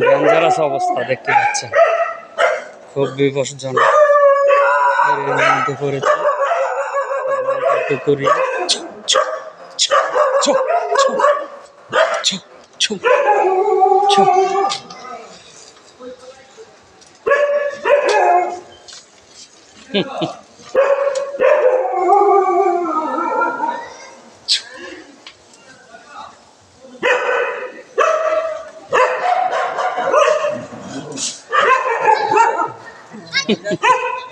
Dangerous অবস্থা দেখতে পাচ্ছেন। খুব বিপজ্জনক। Ha মধ্যে পড়েছে Huh?